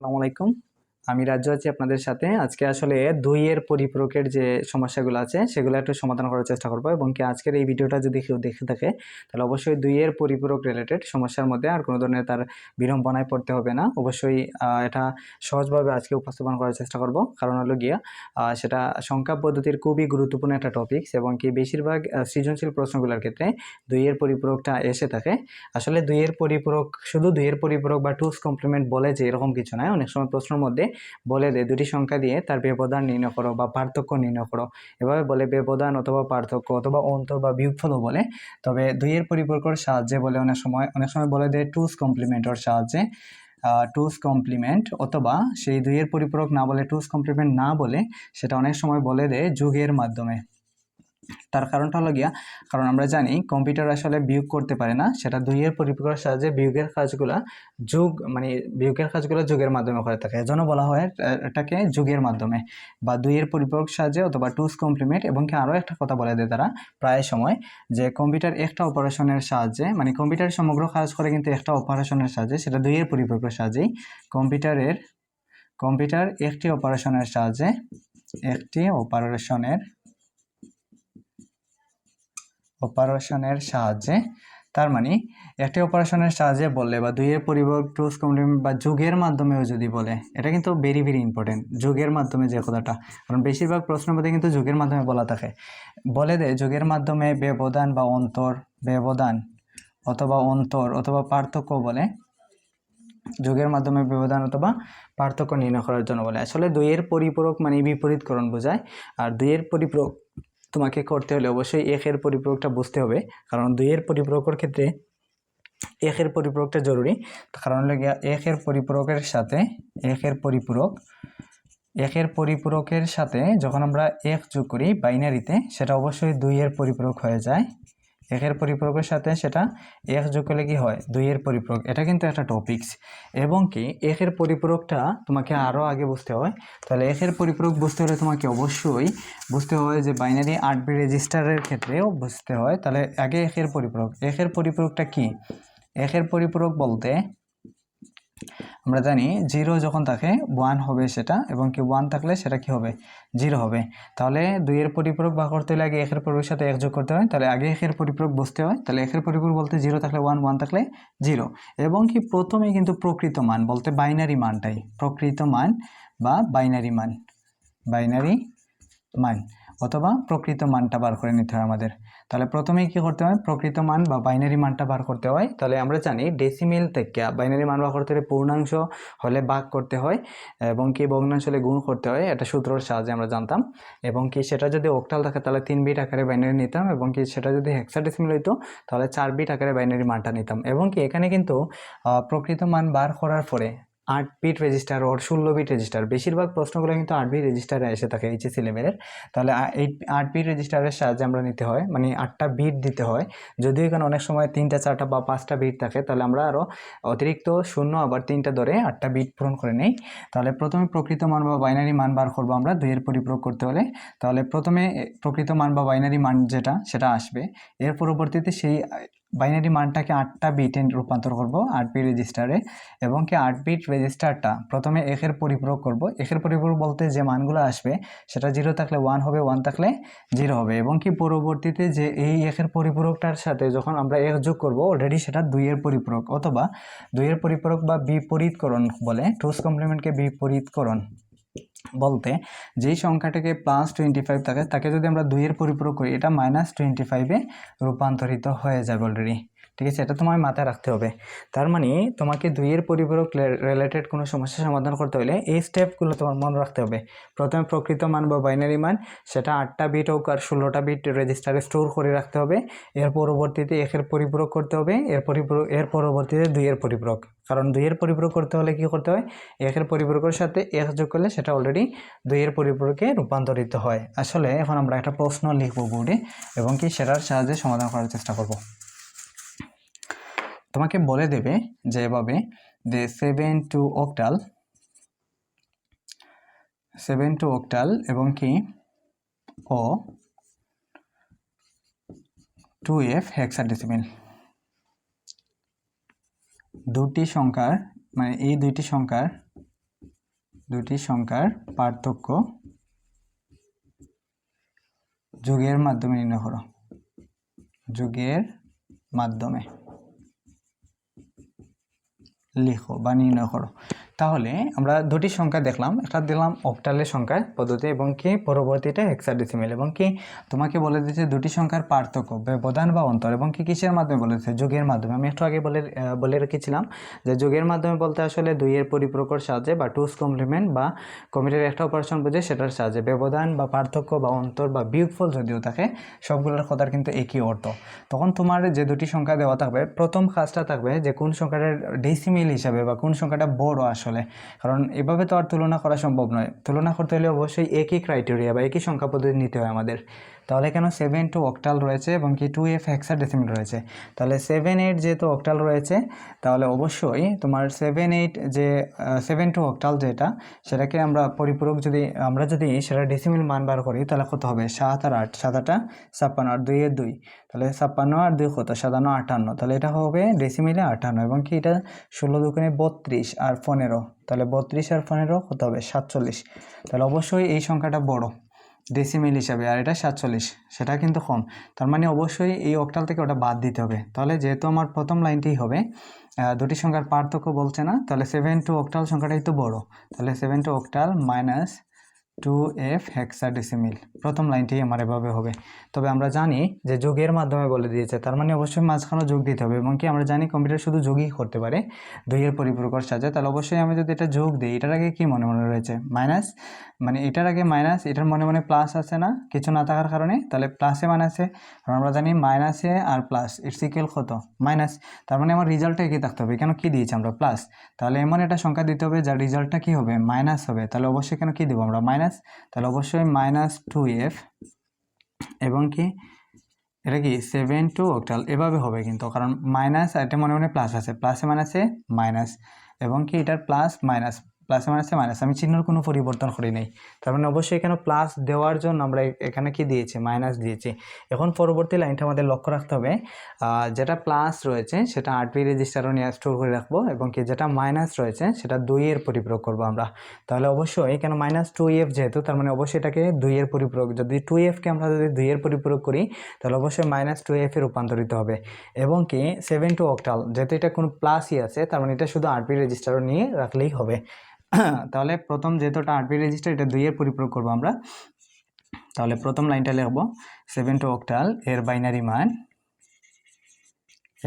আসসালামু আলাইকুম আমি রাজ্য আছি আপনাদের সাথে। আজকে আসলে দুইয়ের পরিপূরকের যে সমস্যাগুলো আছে, সেগুলো একটু সমাধান করার চেষ্টা করব এবং কি আজকের এই ভিডিওটা যদি কেউ দেখে থাকে, তাহলে অবশ্যই দুইয়ের পরিপূরক রিলেটেড সমস্যার মধ্যে আর কোনো ধরনের তার বিড়ম্বনায় পড়তে হবে না। অবশ্যই এটা সহজভাবে আজকে উপস্থাপন করার চেষ্টা করব। কারণ হলো গিয়া সেটা সংখ্যা পদ্ধতির খুবই গুরুত্বপূর্ণ একটা টপিকস এবং কি বেশিরভাগ সৃজনশীল প্রশ্নগুলোর ক্ষেত্রে দুইয়ের পরিপূরকটা এসে থাকে। আসলে দুইয়ের পরিপূরক, শুধু দুইয়ের পরিপূরক বা টুস কমপ্লিমেন্ট বলে যে এরকম কিছু নয়। অনেক সময় প্রশ্নের মধ্যে বলে দেয় দুটি সংখ্যা দিয়ে তার ব্যবধান নির্ণয় করো বা পার্থক্য নির্ণয় করো। এভাবে বলে ব্যবধান অথবা পার্থক্য অথবা অন্তর বা বিয়োগফলও বলে। তবে দুইয়ের পরিপূরকর সাহায্যে বলে অনেক সময় অনেক সময় বলে দেয় টুস কমপ্লিমেন্টর সাহায্যে টুস কমপ্লিমেন্ট অথবা সেই দুইয়ের পরিপূরক না বলে টুস কমপ্লিমেন্ট না বলে, সেটা অনেক সময় বলে দেয় যুগের মাধ্যমে। তার কারণটা হলো গিয়া, কারণ আমরা জানি কম্পিউটার আসলে বিয়োগ করতে পারে না, সেটা দুইয়ের পরিপূরকের সাহায্যে বিয়োগের কাজগুলা যুগ মানে বিয়োগের কাজগুলো যুগের মাধ্যমে করে থাকে। এজন্য বলা হয় এটাকে যুগের মাধ্যমে বা দুইয়ের পরিপূরক সাহায্যে অথবা টুস কমপ্লিমেন্ট এবং কি আরও একটা কথা বলে দেয় তারা প্রায় সময় যে কম্পিউটার একটা অপারেশনের সাহায্যে মানে কম্পিউটার সমগ্র কাজ করে কিন্তু একটা অপারেশনের সাহায্যে, সেটা দুইয়ের পরিপূরকের সাহায্যেই কম্পিউটারের কম্পিউটার একটি অপারেশনের সাহায্যে একটি অপারেশনের অপারেশনের সাহায্যে, তার মানে একটি অপারেশনের সাহায্যে বললে বা দুইয়ের পরিবর্তন টুস কমপ্লিমেন্ট বা যুগের মাধ্যমেও যদি বলে, এটা কিন্তু ভেরি ভেরি ইম্পর্টেন্ট যুগের মাধ্যমে যে কথাটা। কারণ বেশিরভাগ প্রশ্নের মধ্যে কিন্তু যুগের মাধ্যমে বলা থাকে। বলে দেয় যুগের মাধ্যমে ব্যবধান বা অন্তর, ব্যবধান অথবা অন্তর অথবা পার্থক্য বলে, যুগের মাধ্যমে ব্যবধান অথবা পার্থক্য নির্ণয় করার জন্য বলে। আসলে দুইয়ের পরিপূরক মানে বিপরীতকরণ বোঝায়, আর দুইয়ের পরিপূরক তোমাকে করতে হলে অবশ্যই একের পরিপূরকটা বুঝতে হবে। কারণ দুইয়ের পরিপূরকের ক্ষেত্রে একের পরিপূরকটা জরুরি। কারণ হলো একের পরিপূরকের সাথে একের পরিপূরক একের পরিপূরকের সাথে যখন আমরা এক যোগ করি বাইনারিতে, সেটা অবশ্যই দুইয়ের পরিপূরক হয়ে যায়। একের পরিপূরকের সাথে সেটা এক যোগ করলে কি হয়? দুইয়ের পরিপূরক। এটা কিন্তু একটা টপিকস এবং কি, একের পরিপূরকটা তোমাকে আরও আগে বুঝতে হয়। তাহলে একের পরিপূরক বুঝতে হলে তোমাকে অবশ্যই বুঝতে হয় যে বাইনারি আট বি রেজিস্টারের ক্ষেত্রেও বুঝতে হয়। তাহলে আগে একের পরিপূরক। একের পরিপূরকটা কি? একের পরিপূরক বলতে আমরা জানি জিরো যখন থাকে ওয়ান হবে সেটা, এবং কি ওয়ান থাকলে সেটা কি হবে? জিরো হবে। তাহলে দুইয়ের পরিপূরক বা করতে হলে আগে একের পরিপূরকের সাথে এক যোগ করতে হয়। তাহলে আগে একের পরিপূরক বুঝতে হয়। তাহলে একের পরিপূরক বলতে জিরো থাকলে ওয়ান ওয়ান থাকলে জিরো। এবং কি প্রথমে কিন্তু প্রকৃত মান, বলতে বাইনারি মানটাই, প্রকৃত মান বা বাইনারি মান বাইনারি মান, অথবা প্রকৃত মানটা বার করে নিতে হয় আমাদের। তাহলে প্রথমেই কি করতে হয়? প্রকৃত মান বা বাইনারি মানটা বার করতে হয়। তাহলে আমরা জানি ডেসিমেল থেকে বাইনারি মান বার করতে হলে পূর্ণাংশ হলে ভাগ করতে হয় এবং কি ভগ্নাংশ হলে গুণ করতে হয়, এটা সূত্রের সাহায্যে আমরা জানতাম। এবং কি সেটা যদি অক্টাল থাকে তাহলে তিন বিট আকারে বাইনারি নিতাম এবং কি সেটা যদি হেক্সাডেসিমেল হইতো তাহলে চার বিট আকারে বাইনারি মানটা নিতাম। এবং কি এখানে কিন্তু প্রকৃত মান বার করার পরে আট বিট রেজিস্টার ওর ষোলো বিট রেজিস্টার বেশিরভাগ প্রশ্নগুলো কিন্তু আট বিট রেজিস্টারে এসে থাকে এইচএসি লেভেলের তাহলে আ- এই আট বিট রেজিস্টারের সাহায্যে আমরা নিতে হয় মানে আটটা বিট দিতে হয়। যদিও এখানে অনেক সময় তিনটা, চারটা বা পাঁচটা বিট থাকে, তাহলে আমরা আরও অতিরিক্ত শূন্য, আবার তিনটা ধরে আটটা বিট পূরণ করে নেই। তাহলে প্রথমে প্রকৃত মান বা বাইনারি মান বার করব আমরা, দুইয়ের পরিপূরক করতে হলে। তাহলে প্রথমে প্রকৃত মান বা বাইনারি মান যেটা, সেটা আসবে। এর পরবর্তীতে সেই বাইনারি মানটাকে আটটা বিটে রূপান্তর করব আট বিট রেজিস্টারে এবং কি আট বিট রেজিস্টারটা প্রথমে একের পরিপূরক করব। একের পরিপূরক বলতে যে মানগুলো আসবে, সেটা জিরো থাকলে ওয়ান হবে ওয়ান থাকলে জিরো হবে। এবং কি পরবর্তীতে যে এই একের পরিপূরকটার সাথে যখন আমরা এক যোগ করব অলরেডি সেটা দুইয়ের পরিপূরক অথবা দুইয়ের পরিপূরক বা বিপরীতকরণ বলে টুস কমপ্লিমেন্টকে বিপরীতকরণ। বলতে যেই সংখ্যাটাকে প্লাস টোয়েন্টি ফাইভ থাকে, তাকে যদি আমরা দুইয়ের পরিপূরক করি, এটা মাইনাস টোয়েন্টি ফাইভে রূপান্তরিত হয়ে যাবে অলরেডি ঠিক আছে? এটা তোমায় মাথায় রাখতে হবে। তার মানে তোমাকে দুইয়ের পরিপূরক রিলেটেড কোনো সমস্যা সমাধান করতে হলে এই স্টেপগুলো তোমার মনে রাখতে হবে। প্রথমে প্রকৃত মান বা বাইনারি মান, সেটা আটটা বিট হোক আর ষোলোটা বিট রেজিস্টারে স্টোর করে রাখতে হবে। এর পরবর্তীতে একের পরিপূরক করতে হবে, এর পরিপূরক, এর পরবর্তীতে দুইয়ের পরিপূরক। কারণ দুইয়ের পরিপূরক করতে হলে কি করতে হয়? একের পরিপূরকের সাথে এক যোগ করলে সেটা অলরেডি দুইয়ের পরিপূরকে রূপান্তরিত হয়। আসলে এখন আমরা একটা প্রশ্ন লিখব বোর্ডে এবং কি সেটার সাহায্যে সমাধান করার চেষ্টা করব। তোমাকে বলে দেবে যে এভাবে যে seven two octal seven two octal এবং কি ও টু এফ হেক্সাডেসিমেল দুটি সংখ্যার মানে এই দুইটি সংখ্যার দুটি সংখ্যার পার্থক্য যোগের মাধ্যমে নির্ণয় করো। যোগের মাধ্যমে লিখো বা নির্ণয় করো। তাহলে আমরা দুটি সংখ্যা দেখলাম। একটা দিলাম অক্টালের সংখ্যা পদ্ধতি এবং কি পরবর্তীটা হেক্সাডেসিমেল এবং কি তোমাকে বলে দিচ্ছে দুটি সংখ্যার পার্থক্য, ব্যবধান বা অন্তর এবং কি কিসের মাধ্যমে বলে দিচ্ছে যোগের মাধ্যমে। আমি একটু আগে বলে বলে রেখেছিলাম যে যোগের মাধ্যমে বলতে আসলে দুইয়ের পরিপ্রকর সাহায্যে বা টুস কমপ্লিমেন্ট বা কমিটির একটা অপারেশন বুঝে সেটার সাহায্যে। ব্যবধান বা পার্থক্য বা অন্তর বা বিয়োগফল যদিও থাকে, সবগুলোর কথার কিন্তু একই অর্থ। তখন তোমার যে দুটি সংখ্যা দেওয়া থাকবে, প্রথম কাজটা থাকবে যে কোন সংখ্যাটার ডেসিমিল হিসাবে বা কোন সংখ্যাটা বড় আসলে কারণ এভাবে তো আর তুলনা করা সম্ভব নয়। তুলনা করতে হলে অবশ্যই একই ক্রাইটেরিয়া বা একই সংখ্যা পদ্ধতি নিতে হয় আমাদের। তাহলে কেন সেভেন টু অক্টাল রয়েছে এবং কি টু এফ হেক্সা ডেসিমিল রয়েছে। তাহলে সেভেন এইট যেহেতু অক্টাল রয়েছে, তাহলে অবশ্যই তোমার সেভেন এইট যে সেভেন টু অক্টাল যেটা, সেটাকে আমরা পরিপূরক যদি, আমরা যদি সেটা ডেসিমিল মান বার করি, তাহলে কত হবে? সাত আর আট, সাত আটা ছাপ্পান্ন আর দুইয়ের দুই। তাহলে ছাপ্পান্ন আর দুই কত? সাতান্ন, আটান্ন। তাহলে এটা হবে ডেসিমিলে আটান্ন এবং কি এটা ষোলো দুগুণে বত্রিশ আর পনেরো। তাহলে বত্রিশ আর পনেরো কত হবে? সাতচল্লিশ। তাহলে অবশ্যই এই সংখ্যাটা বড়। ডেসিমিল হিসাবে, আর এটা সাতচল্লিশ, সেটা কিন্তু কম। তার মানে অবশ্যই এই অক্টাল থেকে ওটা বাদ দিতে হবে। তাহলে যেহেতু আমার প্রথম লাইনটি হবে দুটি সংখ্যার পার্থক্য বলছে না, তাহলে সেভেন টু অক্টাল সংখ্যাটাই তো বড়। তাহলে seven two octal minus two F hexadecimal প্রথম লাইনটি আমার এভাবে হবে। তবে আমরা জানি যে যোগের মাধ্যমে বলে দিয়েছে, তার মানে অবশ্যই মাঝখানেও যোগ দিতে হবে এবং কি আমরা জানি কম্পিউটার শুধু যোগই করতে পারে, দুইয়ের পরিপূরকর সাজে তাহলে অবশ্যই আমি যদি এটা যোগ দিই, এটার আগে কি মনে মনে রয়েছে? মাইনাস মানে এটার আগে মাইনাস এটার মনে মনে প্লাস আছে না? কিছু না থাকার কারণে? তাহলে প্লাসে মাইনাসে কারণ আমরা জানি মাইনাসে আর প্লাস ইটস ইকুয়াল কত? মাইনাস তার মানে আমার রেজাল্টটা একই থাকতে হবে। কেন কি দিয়েছি আমরা? প্লাস তাহলে এমন একটা সংখ্যা দিতে হবে, যার রেজাল্টটা কি হবে? মাইনাস হবে। তাহলে অবশ্যই কেন কি দেবো আমরা? মাইনাস তাহলে অবশ্যই মাইনাস টু এফ এবং কি? এটা কি সেভেন টু অক্টাল এভাবে হবে কিন্তু, কারণ মাইনাস এটা মনে মনে প্লাস আছে প্লাসে মাইনাসে মাইনাস এবং কি এটার প্লাস মাইনাস প্লাসে মাইনাসে মাইনাস আমি চিহ্নর কোনো পরিবর্তন করি নাই। তার মানে অবশ্যই এখানে প্লাস দেওয়ার জন্য আমরা এখানে কি দিয়েছি? মাইনাস দিয়েছি। এখন পরবর্তী লাইনটা আমাদের লক্ষ্য রাখতে হবে। যেটা প্লাস রয়েছে, সেটা আট বি রেজিস্টারও নিয়ে স্টোর করে রাখব এবং কি যেটা মাইনাস রয়েছে, সেটা দুইয়ের পরিপূরক করব আমরা। তাহলে অবশ্যই কেন মাইনাস টু এফ যেহেতু, তার মানে অবশ্যই এটাকে দুইয়ের পরিপূরক যদি টু এফকে আমরা যদি দুইয়ের পরিপূরক করি, তাহলে অবশ্যই মাইনাস টু এফে রূপান্তরিত হবে। এবং কি সেভেন টু অক্টাল যেহেতু এটা কোনো প্লাসই আছে, তার মানে এটা শুধু আরপি রেজিস্টারও নিয়ে রাখলেই হবে। তাহলে প্রথম যেহেতু এটা আরপি রেজিস্টার এটা দুইয়ের পরিপূরক করব আমরা। তাহলে প্রথম লাইনটা লিখব সেভেন টু অক্টাল এর বাইনারি মান,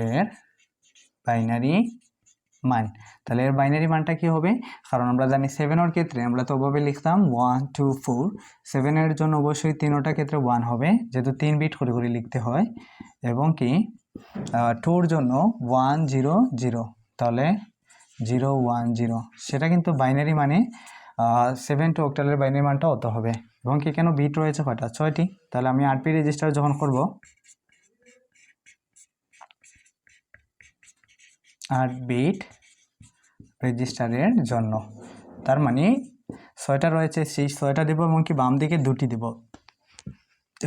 এর বাইনারি মান। তাহলে এর বাইনারি মানটা কি হবে? কারণ আমরা জানি সেভেনের ক্ষেত্রে আমরা তো ওভাবে লিখতাম ওয়ান টু ফোর সেভেনের জন্য অবশ্যই তিনোটা ক্ষেত্রে ওয়ান হবে, যেহেতু তিন বিট করে করে লিখতে হয়। এবং কি টুর জন্য ওয়ান জিরো জিরো তাহলে জিরো ওয়ান জিরো। সেটা কিন্তু বাইনারি মানে সেভেন টু অক্টালের বাইনারি মানটা অত হবে। এবং কি কেন বিট রয়েছে কয়টা? ছয়টি। তাহলে আমি আরপি রেজিস্টার যখন করব আট বিট রেজিস্টারের জন্য। তার মানে ছয়টা রয়েছে, সেই ছয়টা দেবো এবং কি বাম দিকে দুটি দেব।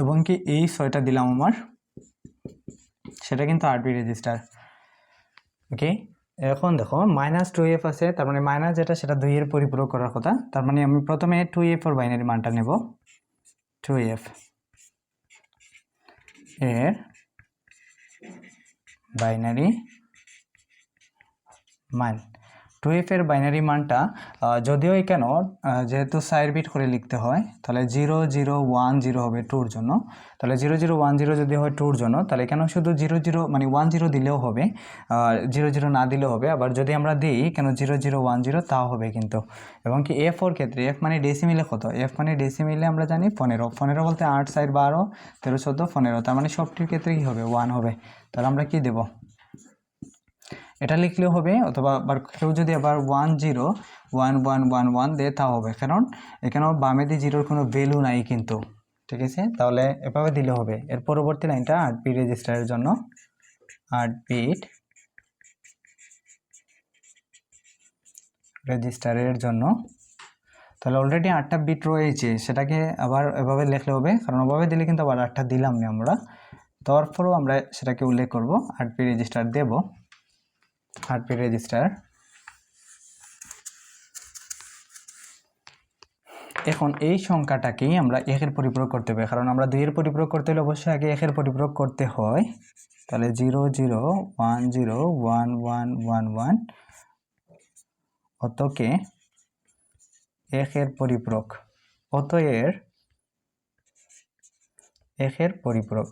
এবং কি এই ছয়টা দিলাম আমার, সেটা কিন্তু আরবি রেজিস্টার ওকে এখন দেখো মাইনাস টু এফ আছে, তার মানে মাইনাস যেটা, সেটা দুইয়ের পরিপূরক করার কথা। তার মানে আমি প্রথমে টু এফ ওর বাইনারি মানটা নেব। টু এফ এর বাইনারি মান। টু এর বাইনারি মানটা যদিও কেন যেহেতু সাইড বিট করে লিখতে হয়, তাহলে জিরো জিরো ওয়ান জিরো হবে টুর জন্য। তাহলে জিরো জিরো ওয়ান জিরো যদি হয় টুর জন্য, তাহলে কেন শুধু জিরো জিরো মানে ওয়ান জিরো দিলেও হবে জিরো জিরো না দিলেও হবে, আবার যদি আমরা দিই কেন জিরো জিরো ওয়ান জিরো তাও হবে কিন্তু। এবং কি এফ ওর ক্ষেত্রে এফ মানে ডেসিমিলে কত? এফ মানে ডেসিমিলে আমরা জানি পনেরো। পনেরো বলতে আট সাইড বারো, তেরো, চোদ্দ, পনেরো। তার মানে সবটির ক্ষেত্রে কী হবে ওয়ান হবে। তাহলে আমরা কি দেবো? এটা লিখলেও হবে, অথবা আবার কেউ যদি আবার one zero one one one one দেয়, তাও হবে। কারণ এখানেও বামে দিয়ে জিরোর কোনো ভ্যালু নাই কিন্তু, ঠিক আছে? তাহলে এভাবে দিলে হবে। এর পরবর্তী লাইনটা আট বিট রেজিস্টারের জন্য। আট বিট রেজিস্টারের জন্য। তাহলে অলরেডি আটটা বিট রয়েছে, সেটাকে আবার এভাবে লিখলে হবে। কারণ ওভাবে দিলে কিন্তু আবার আটটা দিলাম না আমরা। তারপরেও আমরা সেটাকে উল্লেখ করব আট বি রেজিস্টার দেব। বি রেজিস্টার এখন এই সংখ্যাটাকেই আমরা একের পরিপূরক করতে হবে, কারণ আমরা দুইয়ের পরিপূরক করতে হলে অবশ্যই আগে একের পরিপূরক করতে হয়। তাহলে zero zero one zero one one one one অতকে একের পরিপূরক অত এর একের পরিপূরক।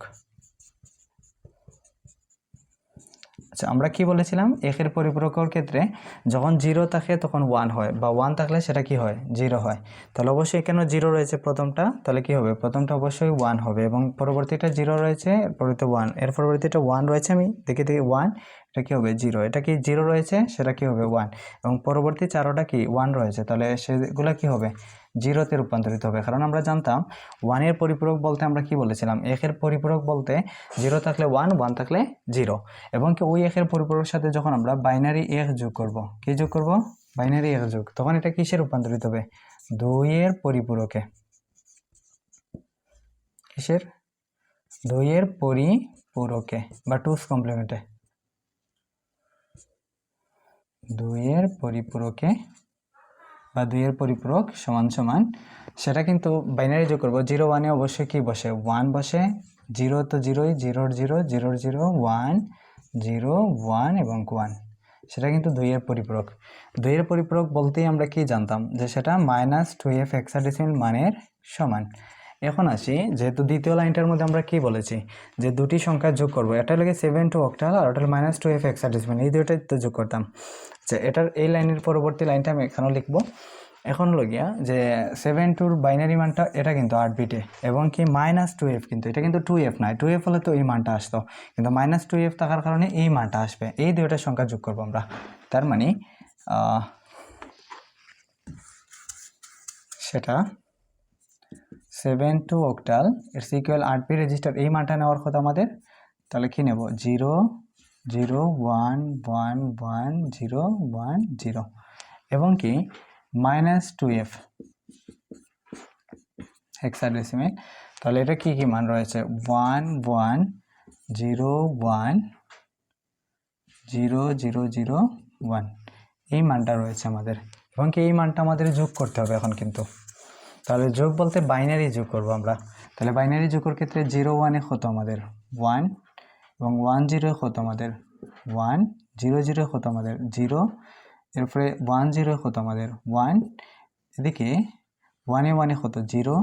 আচ্ছা আমরা কি বলেছিলাম? একের পরিপূরকের ক্ষেত্রে যখন জিরো থাকে তখন ওয়ান হয় বা ওয়ান থাকলে সেটা কি হয়? জিরো হয়। তাহলে অবশ্যই কেন জিরো রয়েছে প্রথমটা? তাহলে কি হবে? প্রথমটা অবশ্যই ওয়ান হবে এবং পরবর্তীটা জিরো রয়েছে পরবর্তী ওয়ানের পরবর্তীটা ওয়ান রয়েছে আমি দেখে দেখি ওয়ান এটা কি হবে জিরো এটা কি জিরো রয়েছে? সেটা কি হবে ওয়ান এবং পরবর্তী চারোটা কি ওয়ান রয়েছে? তাহলে সেগুলো কি হবে? জিরোতে রূপান্তরিত হবে। কারণ আমরা জানতাম ওয়ানের পরিপূরক বলতে আমরা কি বলেছিলাম? একের পরিপূরক বলতে জিরো থাকলে ওয়ান ওয়ান থাকলে জিরো এবং কি ওই একের পরিপূরকের সাথে যখন আমরা বাইনারি এক যোগ করব, কি যোগ করব? বাইনারি এক যোগ। তখন এটা কিসে রূপান্তরিত হবে? দুইয়ের পরিপূরকে। কিসের? দুইয়ের পরিপূরকে বা টুস কমপ্লিমেন্টে দুইয়ের পরিপূরকে বা দুইয়ের পরিপূরক সমান সমান, সেটা কিন্তু বাইনারি যোগ করব। জিরো ওয়ানে অবশ্যই কী বসে? ওয়ান বসে। জিরো তো জিরোই, জিরোর জিরো জিরোর জিরো ওয়ান জিরো ওয়ান এবং ওয়ান সেটা কিন্তু দুইয়ের পরিপূরক। দুইয়ের পরিপূরক বলতেই আমরা কি জানতাম? যে সেটা মাইনাস টু এফ এক্সাডেসিমাল মানের সমান। এখন আসি, যেহেতু দ্বিতীয় লাইনটার মধ্যে আমরা কি বলেছি? যে দুটি সংখ্যা যোগ করব, এটা লাগে সেভেন টু অক্টাল আর ওটা মাইনাস টু এফ এক্সাডেসিমাল এই দুটোই তো যোগ করতাম। আচ্ছা এটার এই লাইনের পরবর্তী লাইনটা আমি এখানেও লিখব। এখন লগিয়া যে সেভেন টুর বাইনারি মানটা, এটা কিন্তু আট বিটে এবং কি মাইনাস টু এফ কিন্তু, এটা কিন্তু টু এফ নয় টু এফ হলে তো এই মানটা আসতো, কিন্তু মাইনাস টু এফ থাকার কারণে এই মানটা আসবে, এই দুইটার সংখ্যা যোগ করব আমরা। তার মানে সেটা seven two octal it's equal আট পি রেজিস্টার এই মানটা নেওয়ার কথা আমাদের। তাহলে কী নেব? Zero zero, one one one, zero one, zero. এবং কি? Minus two F. হেক্সাডেসিমেল তাহলে এটা কী কী মান রয়েছে? One one, zero one, zero zero zero, one. এই মানটা রয়েছে আমাদের। এবং কি এই মানটা আমাদের যোগ করতে হবে এখন কিন্তু। তাহলে যোগ বলতে বাইনারি যোগ করব আমরা। তাহলে বাইনারি যোগের ক্ষেত্রে জিরো ওয়ানে হতো আমাদের? ওয়ান এবং ওয়ান জিরো হতো আমাদের? ওয়ান জিরো জিরো হতো আমাদের? জিরো এরপরে ওয়ান জিরো হতো আমাদের? ওয়ান এদিকে ওয়ানে ওয়ানে হতো জিরো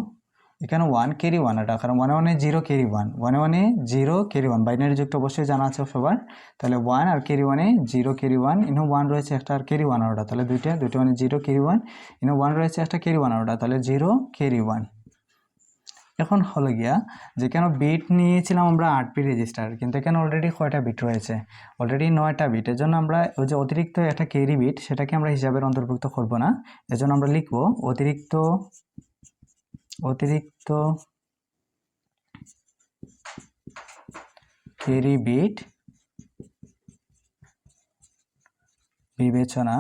এখানে ওয়ান কেরি ওয়ান এটা, কারণ ওয়ানে ওয়ানে জিরো কেরি ওয়ান ওয়ানে ওয়ানে জিরো কেরি ওয়ান বাইনারি যুগটা অবশ্যই জানা আছে সবার। তাহলে ওয়ান আর কেরি ওয়ানে জিরো কেরি ওয়ান ইনো ওয়ান রয়েছে একটা আর কেরি ওয়ান ওটা, তাহলে দুইটা দুইটা মানে জিরো কেরি ওয়ান ইনো ওয়ান রয়েছে একটা কেরি ওয়ান ওটা, তাহলে জিরো কেরি ওয়ান এখন হলো গিয়া যে কেন বিট নিয়েছিলাম আমরা আট পি রেজিস্টার কিন্তু এখানে অলরেডি কয়টা বিট রয়েছে? অলরেডি নয়টা বিট এর জন্য আমরা ওই যে অতিরিক্ত একটা কেরি বিট সেটাকে আমরা হিসাবের অন্তর্ভুক্ত করব না। এজন্য আমরা লিখব অতিরিক্ত অতিরিক্ত কেরি বিট বিবেচনা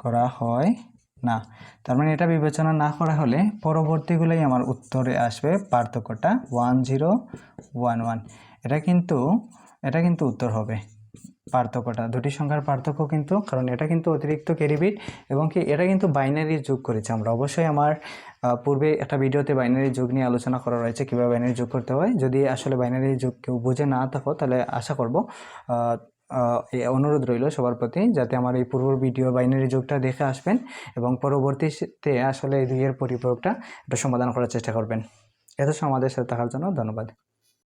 করা হয় না। তার মানে এটা বিবেচনা না করা হলে পরবর্তীগুলোই আমার উত্তরে আসবে পার্থক্যটা ওয়ান জিরো ওয়ান ওয়ান এটা কিন্তু এটা কিন্তু উত্তর হবে। পার্থক্যটা, দুটি সংখ্যার পার্থক্য কিন্তু, কারণ এটা কিন্তু অতিরিক্ত ক্যারিবিট এবং কি এটা কিন্তু বাইনারি যোগ করেছে। আমরা অবশ্যই আমার পূর্বে একটা ভিডিওতে বাইনারি যোগ নিয়ে আলোচনা করা রয়েছে, কীভাবে বাইনারি যোগ করতে হয়। যদি আসলে বাইনারি যোগ কেউ বুঝে না থাকো, তাহলে আশা করব অনুরোধ রইল সবার প্রতি, যাতে আমার এই পূর্ব ভিডিও বাইনারি যোগটা দেখে আসবেন এবং পরবর্তীতে আসলে এই দুইয়ের পরিপূরকটা এটা সমাধান করার চেষ্টা করবেন। এত সময় আমাদের সাথে থাকার জন্য ধন্যবাদ।